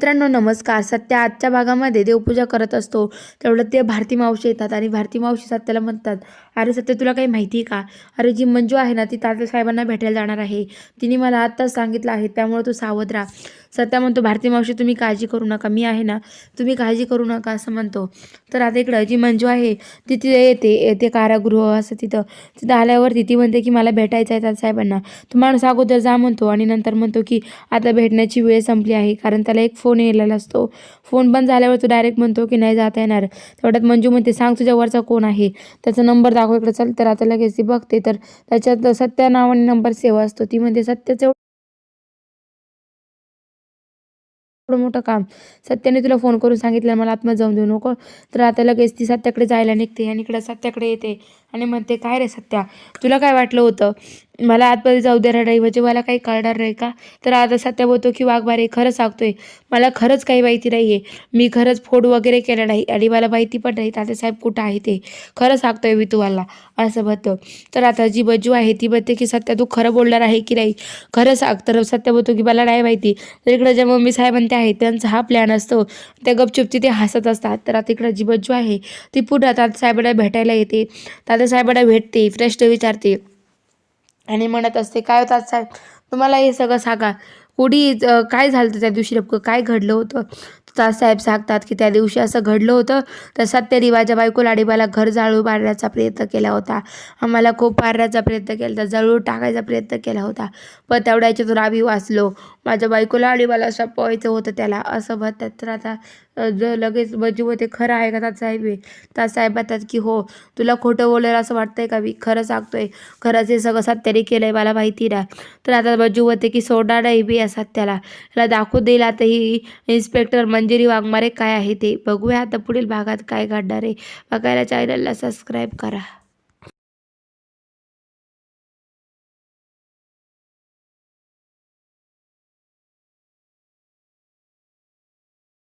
मित्रांनो नमस्कार. सत्या आजच्या भागामध्ये देवपूजा करत असतो. तेवढं ते भारती मावशी येतात आणि भारती मावशी सत्याला म्हणतात अरे सत्य तुला काही माहिती आहे का? अरे जी मंजू आहे ना ती तात्यासाहेबांना भेटायला जाणार आहे. तिने मला आत्ताच सांगितलं आहे त्यामुळे तू सावध राहा. सत्या म्हणतो भारती मावशी तुम्ही काळजी करू नका. मी आहे ना तुम्ही काळजी करू नका असं म्हणतो. तर आता इकडं जी मंजू आहे ती तिथे येते. येते कारागृह असं तिथं. तिथं आल्यावरती ती म्हणते की मला भेटायचं आहे तात्यासाहेबांना तो माणूस अगोदर जा म्हणतो आणि नंतर म्हणतो की आता भेटण्याची वेळ संपली आहे. कारण त्याला एक फोन फोन येलेला असतो. फोन बंद झाल्यावर तो डायरेक्ट म्हणतो की नाही जाता येणार. तेवढ्यात मंजू म्हणते सांग तुझ्या वरचा कोण आहे? त्याचा नंबर दाखव इकडे चल. तर आता लगेच ती बघते. तर त्याच्यात सत्या नावाने नंबर सेवा असतो. ती म्हणते सत्याचं मोठं काम. सत्याने तुला फोन करून सांगितलं मला आत्मा जाऊन देऊ नको. तर आता लगेच ती सत्याकडे जायला निघते आणि इकडे सत्याकडे येते. आणि म्हणते काय रे सत्या तुला काय वाटलं होतं? मला आतमध्ये जाऊ दे रडाई म्हणजे मला काही कळणार नाही का? तर आता सत्या बोलतो की वाघबारे खरं सांगतोय मला खरंच काही माहिती नाही आहे मी खरंच फोड वगैरे केला नाही आणि मला माहिती पण नाही तात्यासाहेब कुठं आहे ते. खरं सांगतोय मी तुम्हाला असं म्हणतो. तर आता जी बज्जू आहे ती म्हणते की सत्या तू खरं बोलणार आहे की नाही? खरं सांग. तर सत्य बोलतो की मला नाही माहिती. तर इकडं ज्या मम्मी साहेबांते आहेत त्यांचा हा प्लॅन असतो. त्या गपचुपची ते हसत असतात. तर आता इकडं जी बज्जू आहे ती पुन्हा तात्यासाहेबांना भेटायला येते. तात्यासाहेबांना भेटते प्रश्न विचारते. आणि म्हणत असते काय होतात साहेब? तुम्हाला हे सगळं सांगा. कुणी काय झालं होतं त्या दिवशी नेमकं? काय घडलं होतं? तासाहेब सांगतात की त्या दिवशी असं घडलं होतं तर सत्याने माझ्या बायकोला आणि मला घर जाळू मारण्याचा प्रयत्न केला होता. आम्हाला खूप मारण्याचा प्रयत्न केला होता जळून टाकायचा प्रयत्न केला होता. पण तेवढ्या याच्यातून आम्ही वाचलो. माझ्या बायकोला आणि मला संपवायचं होतं त्याला. असं म्हणतात तर आता अ, ज लगेच म्हणजे बजू खरं आहे का तासाहेब हे तासाहेब म्हणतात की हो तुला खोटं बोलायला असं वाटतंय का? मी खरं सांगतोय. खरंच हे सगळं सत्याने केलं आहे मला माहिती नाही. तर आता बजू होते की सोडणार बी असतात त्याला सत्याला दाखवू देईल आता ही इन्स्पेक्टर मंजिरी वाघमारे काय आहे ते. बघूया आता पुढील भागात काय घडणार आहे. बघायला चॅनलला सबस्क्राईब करा.